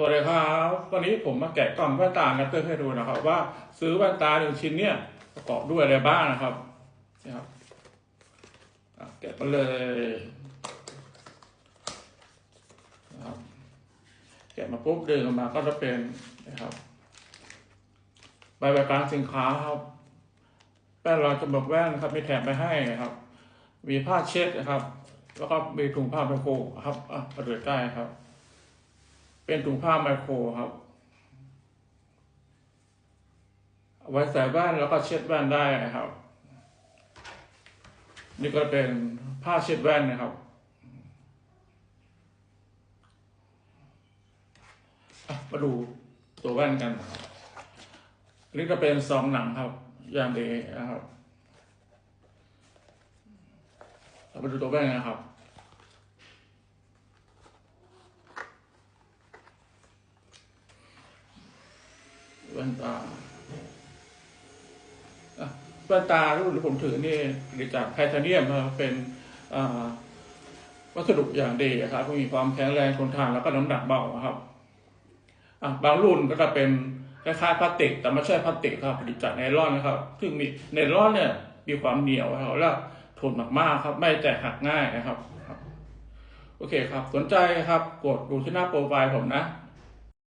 สวัสดีครับวันนี้ผมมาแกะกล่องแว่นตาแรปเตอร์ให้ดูนะครับ ว่าซื้อแว่นตาหนึ่งชิ้นเนี่ยประกอบด้วยอะไรบ้างนะครับนี่ครับแกะมาเลยนะครับแกะมาปุ๊บเดินออกมาก็จะเป็นนะครับ ใบประกาศสินค้าครับแป้นรอยจมูกแว่นครับมีแถมไปให้นะครับ มีผ้าเช็ดนะครับ แล้วก็มีถุงผ้าไมโครครับอะมาดูใกล้ครับ เป็นถุงผ้าไมโครครับเอาไว้ใส่แว่นแล้วก็เช็ดแว่นได้นะครับ นี่ก็เป็นผ้าเช็ดแว่นนะครับ มาดูตัวแว่นกัน นี่ก็เป็นซองหนังครับ อย่างดีนะครับเรามาดูตัวแว่นนะครับ นตาแว่นตารุ่นที่ผมถือนี่ผลิตจากไทเทเนียมเป็นวัสดุอย่างดีครับมีความแข็งแรงทนทานแล้วก็น้ำหนักเบาครับบางรุ่นก็จะเป็นคล้ายๆพลาสติก แต่ไม่ใช่พลาสติกครับผลิตจากไนลอนนะครับ ซึ่งมีไนลอนเนี่ยมีความเหนียวครับและทนมากๆครับ ไม่แตกหักง่ายนะครับ โอเคครับ สนใจครับ กดดูที่หน้าโปรไฟล์ผมนะ